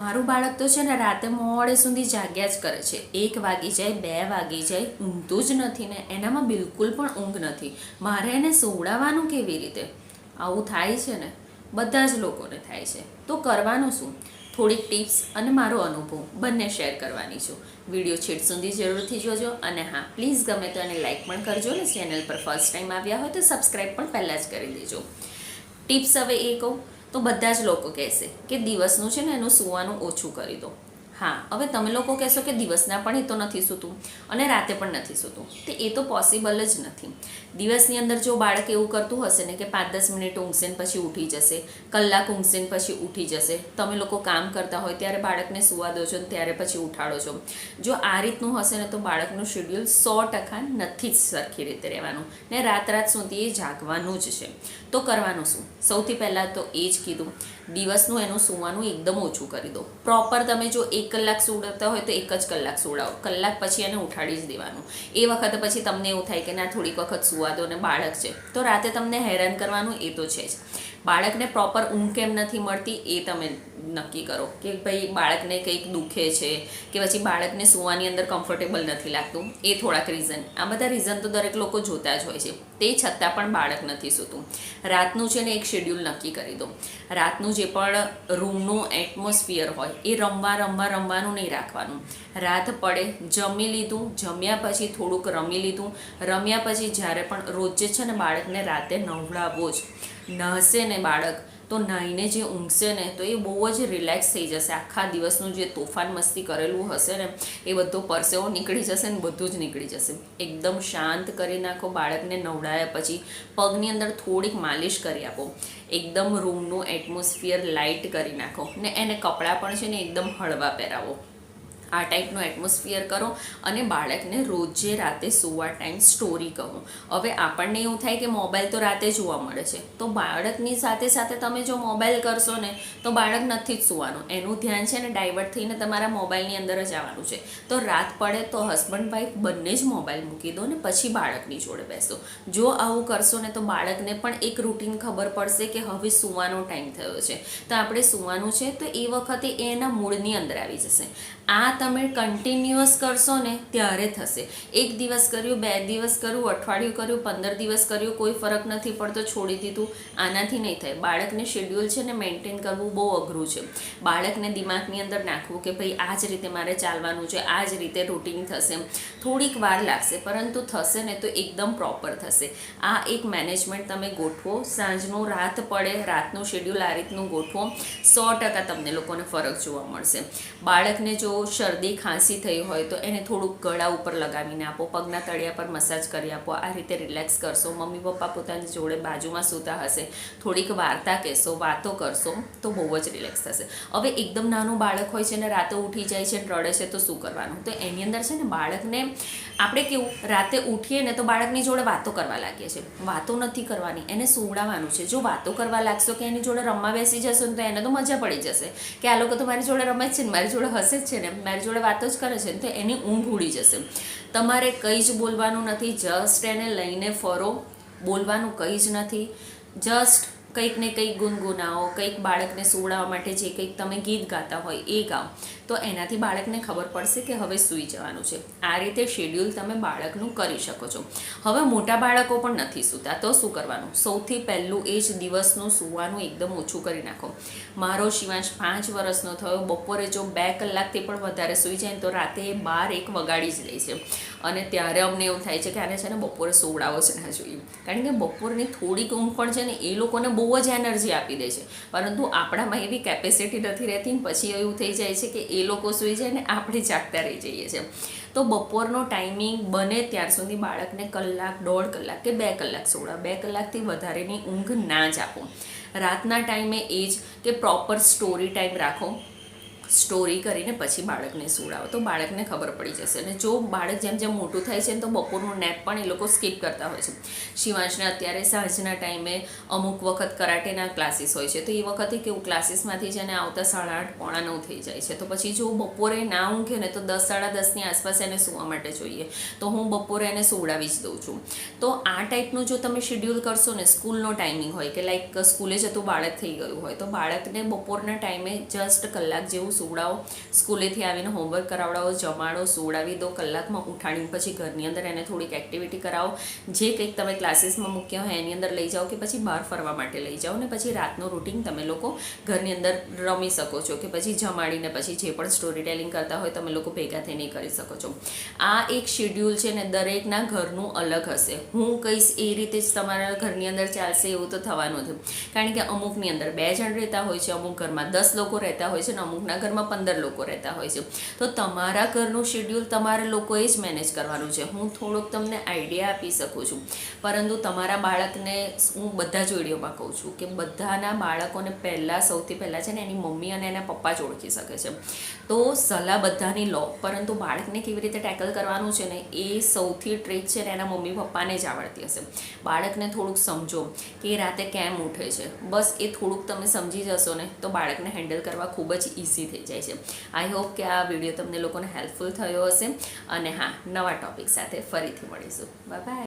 મારું બાળક તો છે ને રાતે મોડે સુધી જાગ્યા જ કરે છે. એક વાગી જાય, બે વાગી જાય, ઊંઘતું જ નથી ને એનામાં બિલકુલ પણ ઊંઘ નથી. મારે એને સોવડાવવાનું કેવી રીતે? આવું થાય છે ને? બધા જ લોકોને થાય છે. તો કરવાનું શું? થોડીક ટિપ્સ અને મારો અનુભવ બંને શેર કરવાની છું. વીડિયો છેડ સુધી જરૂરથી જોજો અને હા, પ્લીઝ ગમે તો એને લાઇક પણ કરજો ને. ચેનલ પર ફર્સ્ટ ટાઈમ આવ્યા હોય તો સબસ્ક્રાઈબ પણ પહેલાં જ કરી દેજો ટિપ્સ હવે એ કહું તો બધા જ લોકો કહેશે કે દિવસનું છે ને એનું સૂવાનું ઓછું કરી દો. હા, હવે તમે લોકો કહેશો કે દિવસના પણ એ તો નથી સૂતું અને રાતે પણ નથી સૂતું. તો એ તો પોસિબલ જ નથી. દિવસની અંદર જો બાળક એવું કરતું હશે ને કે પાંચ દસ મિનિટ ઊંઘશે પછી ઉઠી જશે, કલાક ઊંઘશે પછી ઉઠી જશે, તમે લોકો કામ કરતા હોય ત્યારે બાળકને સુવા દો છો ને ત્યારે પછી ઉઠાડો છો. જો આ રીતનું હશે ને તો બાળકનું શેડ્યુલ સો ટકા નથી જ સરખી રીતે રહેવાનું ને રાત રાત સુધી એ જાગવાનું જ છે. તો કરવાનું શું? સૌથી પહેલાં તો એ જ કીધું, દિવસનું એનું સૂવાનું એકદમ ઓછું કરી દો. પ્રોપર તમે જો એક કલાક સુવડાવતા હોય તો એક જ કલાક સુડાવો કલાક પછી એને ઉઠાડી જ દેવાનું. એ વખતે પછી તમને એવું થાય કે ના, થોડીક વખત સુવા દો ને બાળક છે. તો રાતે તમને હેરાન કરવાનું એ તો છે જ. બાળકને પ્રોપર ઊંઘ કેમ નથી મળતી એ તમે નક્કી કરો કે ભાઈ બાળકને કંઈક દુખે છે કે પછી બાળકને સૂવાની અંદર કમ્ફર્ટેબલ નથી લાગતું, એ થોડાક રીઝન આ બધા રીઝન તો દરેક લોકો જોતા જ હોય છે. તે છતાં પણ બાળક નથી સૂતું. રાતનું છે ને એક શેડ્યુલ નક્કી કરી દો. રાતનું જે પણ રૂમનું એટમોસ્ફિયર હોય, એ રમવા રમવા રમવાનું નહીં રાખવાનું. રાત પડે, જમી લીધું, જમ્યા પછી થોડુંક રમી લીધું. રમ્યા પછી જ્યારે પણ રોજ છે ને બાળકને રાતે નવડાવવો જ. નહશે ને બાળક, તો નાહીને જે ઊંઘશે ને, તો એ બહુ જ રિલેક્સ થઈ જશે. આખા દિવસનું જે તોફાન મસ્તી કરેલું હશે ને, એ બધો પરસેવો નીકળી જશે ને, બધું જ નીકળી જશે. એકદમ શાંત કરી નાખો બાળકને નવડાવ્યા પછી, પગની અંદર થોડીક માલિશ કરી આપો. એકદમ રૂમનું એટમોસ્ફિયર લાઇટ કરી નાખો ને એને કપડાં પણ છે ને, એકદમ હળવા પહેરાવો. આ ટાઈપનું એટમોસ્ફિયર કરો અને બાળકને રોજે રાતે સુવા ટાઈમ સ્ટોરી કહો. હવે આપણને એવું થાય કે મોબાઈલ તો રાતે જોવા મળે છે. તો બાળકની સાથે સાથે તમે જો મોબાઈલ કરશો ને, તો બાળક નથી જ સુવાનું. એનું ધ્યાન છે ને ડાયવર્ટ થઈને તમારા મોબાઈલની અંદર જ આવવાનું છે. તો રાત પડે તો હસબન્ડ વાઈફ બંને જ મોબાઈલ મૂકી દો ને પછી બાળકની જોડે બેસો. જો આવું કરશો ને તો બાળકને પણ એક રૂટીન ખબર પડશે કે હવે સુવાનો ટાઈમ થયો છે. તો આપણે સુવાનું છે તો એ વખતે એના મૂળની અંદર આવી જશે. આ તમે કન્ટિન્યુઅસ કરશો ને ત્યારે થશે. એક દિવસ કર્યું, બે દિવસ કર્યું, અઠવાડિયું કર્યું, પંદર દિવસ કર્યું, કોઈ ફરક નથી પડતો, છોડી દીધું, આનાથી નહીં થાય. બાળકને શેડ્યુલ છે ને મેન્ટેન કરવું બહુ અઘરું છે. બાળકને દિમાગની અંદર નાખવું કે ભાઈ, આ જ રીતે મારે ચાલવાનું છે, આ જ રીતે રૂટીન થશે. થોડીક વાર લાગશે, પરંતુ થશે ને તો એકદમ પ્રોપર થશે. આ એક મેનેજમેન્ટ તમે ગોઠવો. સાંજનું રાત પડે, રાતનું શેડ્યુલ આ રીતનું ગોઠવો. સો ટકા તમને લોકોને ફરક જોવા મળશે. બાળકને જો શરદી, ખાંસી થઈ હોય તો એને થોડુંક ગળા ઉપર લગાવીને આપો, પગના તળિયા પર મસાજ કરી આપો. આ રીતે રિલેક્સ કરશો. મમ્મી, પપ્પા પોતાની જોડે બાજુમાં સૂતા હશે, થોડીક વાર્તા કહેશો, વાતો કરશો, તો બહુ જ રિલેક્સ થશે. હવે એકદમ નાનું બાળક હોય છે ને, રાતે ઉઠી જાય છે રડે છે, તો શું કરવાનું? તો એની અંદર છે ને, બાળકને આપણે કેવું, રાતે ઉઠીએ ને, તો બાળકની જોડે વાતો કરવા લાગીએ છીએ. વાતો નથી કરવાની, એને સુવડાવવાનું છે. જો વાતો કરવા લાગશો કે એની જોડે રમવા બેસી જશો ને, તો એને તો મજા પડી જશે. કે આ લોકો તો મારી જોડે રમે છે ને, મારી જોડે હશે જ છે ને મારી જોડે વાતો જ કરે છે ને તો એની ઊંઘ ઉડી જશે. તમારે કંઈ જ બોલવાનું નથી જસ્ટ એને લઈને ફરો. બોલવાનું કંઈ જ નથી. જસ્ટ કંઈક ને કંઈક ગુનગુનાવો, કંઈક બાળકને સુવડાવવા માટે જે કંઈક તમે ગીત ગાતા હોય એ ગાઓ. તો એનાથી બાળકને ખબર પડશે કે હવે સૂઈ જવાનું છે. આ રીતે શેડ્યુલ તમે બાળકનું કરી શકો છો. હવે મોટા બાળકો પણ નથી સૂતા, તો શું કરવાનું? સૌથી પહેલું એ જ દિવસનું સૂવાનું એકદમ ઓછું કરી નાખો. મારો શિવાંશ પાંચ વર્ષનો થયો, બપોરે જો બે કલાકથી પણ વધારે સૂઈ જાય તો રાતે બાર એક વગાડી જ લે છે. અને ત્યારે અમને એવું થાય છે કે આને છે ને બપોરે સોવડાવો છે ના જોઈએ. કારણ કે બપોરની થોડીક ઊંઘ પણ છે ને એ લોકોને બહુ જ એનર્જી આપી દે છે. પરંતુ આપણામાં એવી કેપેસિટી નથી રહેતી પછી એવું થઈ જાય છે કે એ લોકો સૂઈ જાય ને આપણે જાગતા રહી જઈએ છીએ. તો બપોરનો ટાઈમિંગ બને ત્યાર સુધી બાળકને કલાક, દોઢ કલાક કે બે કલાક સોડા બે કલાકથી વધારેની ઊંઘ ના જ આપો. રાતના ટાઈમે એ જ કે પ્રોપર સ્ટોરી ટાઈમ રાખો. સ્ટોરી કરીને પછી બાળકને સુવડાવો તો બાળકને ખબર પડી જશે. અને જો બાળક જેમ જેમ મોટું થાય છે તો બપોરનું નેપ પણ એ લોકો સ્કીપ કરતા હોય છે. શિવાંશને અત્યારે સાંજના ટાઈમે અમુક વખત કરાટેના ક્લાસીસ હોય છે. તો એ વખતે કેવું ક્લાસીસમાંથી છે ને આવતા સાડા આઠ, પોણા નવ થઈ જાય છે. તો પછી જો બપોરે ના ઊંઘે ને તો દસ, સાડા દસની આસપાસ એને સૂવા માટે જોઈએ. તો હું બપોરે એને સુવડાવી જ દઉં છું. તો આ ટાઈપનું જો તમે શેડ્યુલ કરશો ને સ્કૂલનો ટાઈમિંગ હોય કે લાઈક સ્કૂલે જતું બાળક થઈ ગયું હોય તો બાળકને બપોરના ટાઈમે જસ્ટ કલાક જેવું સુવડાવો. સ્કૂલેથી આવીને હોમવર્ક કરાવડાવો, જમાડો, સુવડાવી દો, કલાકમાં ઉઠાડી પછી ઘરની અંદર એને થોડીક એક્ટિવિટી કરાવો. જે કંઈક તમે ક્લાસીસમાં મૂક્યા હોય એની અંદર લઈ જાઓ કે પછી બહાર ફરવા માટે લઈ જાઓ. ને પછી રાતનું રૂટીન તમે લોકો ઘરની અંદર રમી શકો છો કે પછી જમાડીને પછી જે પણ સ્ટોરી ટેલિંગ કરતા હોય તમે લોકો ભેગા થઈને કરી શકો છો. આ એક શેડ્યુલ છે ને દરેકના ઘરનું અલગ હશે. હું કહીશ એ રીતે જ તમારા ઘરની અંદર ચાલશે એવું તો થવાનું નથી કારણ કે અમુકની અંદર બે જણ રહેતા હોય છે, અમુક ઘરમાં દસ લોકો રહેતા હોય છે ને અમુકના ઘરમાં પંદર લોકો રહેતા હોય છે. તો તમારા ઘરનું શેડ્યુલ તમારા લોકોએ જ મેનેજ કરવાનું છે. હું થોડુંક તમને આઈડિયા આપી શકું છું. પરંતુ તમારા બાળકને હું બધા જ વિડીયોમાં કહું છું કે બધાના બાળકોને પહેલાં સૌથી પહેલાં છે ને એની મમ્મી અને એના પપ્પા જ ઓળખી શકે છે. તો સલાહ બધાની લો. પરંતુ બાળકને કેવી રીતે ટેકલ કરવાનું છે ને એ સૌથી ટ્રીક છે ને એના મમ્મી પપ્પાને જ આવડતી હશે. બાળકને થોડુંક સમજો કે એ રાતે કેમ ઉઠે છે. બસ એ થોડુંક તમે સમજી જશો ને તો બાળકને હેન્ડલ કરવા ખૂબ જ ઇઝી થઈ જાય છે. આઈ હોપ કે આ વીડિયો તમને લોકોને હેલ્પફુલ થયો હશે. અને હા, નવા ટોપિક સાથે ફરીથી મળીશું. બાય